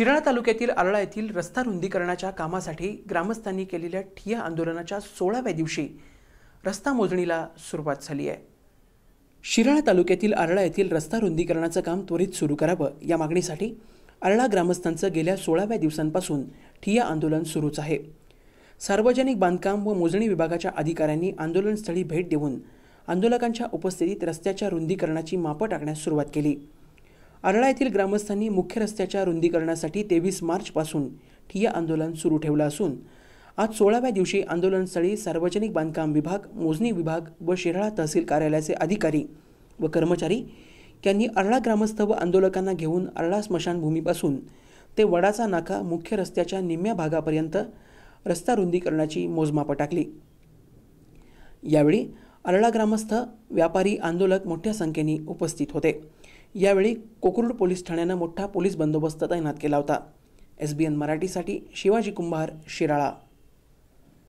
शिराळा तालुक्यातील आरळा येथील रस्ता रुंदीकरणाच्या कामासाठी ग्रामस्थांनी केलेल्या ठिया आंदोलनाच्या सोळाव्या दिवशी रस्ता मोजणीला सुरुवात झाली आहे. शिराळा तालुक्यातील आरळा येथील रस्ता रुंदीकरणाचं काम त्वरित सुरू करावं या मागणीसाठी आरळा ग्रामस्थांचं गेल्या सोळाव्या दिवसांपासून ठिया आंदोलन सुरूच आहे. सार्वजनिक बांधकाम व मोजणी विभागाच्या अधिकाऱ्यांनी आंदोलनस्थळी भेट देऊन आंदोलकांच्या उपस्थितीत रस्त्याच्या रुंदीकरणाची मापं टाकण्यास सुरुवात केली. आरळा येथील ग्रामस्थांनी मुख्य रस्त्याच्या रुंदीकरणासाठी तेवीस मार्चपासून ठिय्या आंदोलन सुरू ठेवलं असून आज सोळाव्या दिवशी आंदोलनस्थळी सार्वजनिक बांधकाम विभाग मोजणी विभाग व शिराळा तहसील कार्यालयाचे अधिकारी व कर्मचारी यांनी अरळा ग्रामस्थ व आंदोलकांना घेऊन अरळा स्मशानभूमीपासून ते वडाचा नाका मुख्य रस्त्याच्या निम्म्या भागापर्यंत रस्ता रुंदीकरणाची मोजमापं टाकली. यावेळी आरळा ग्रामस्थ व्यापारी आंदोलक मोठ्या संख्येने उपस्थित होते. यावेळी कोकरूड पोलीस ठाण्यानं मोठा पोलीस बंदोबस्त तैनात केला होता. एस बी एन मराठीसाठी शिवाजी कुंभार शिराळा.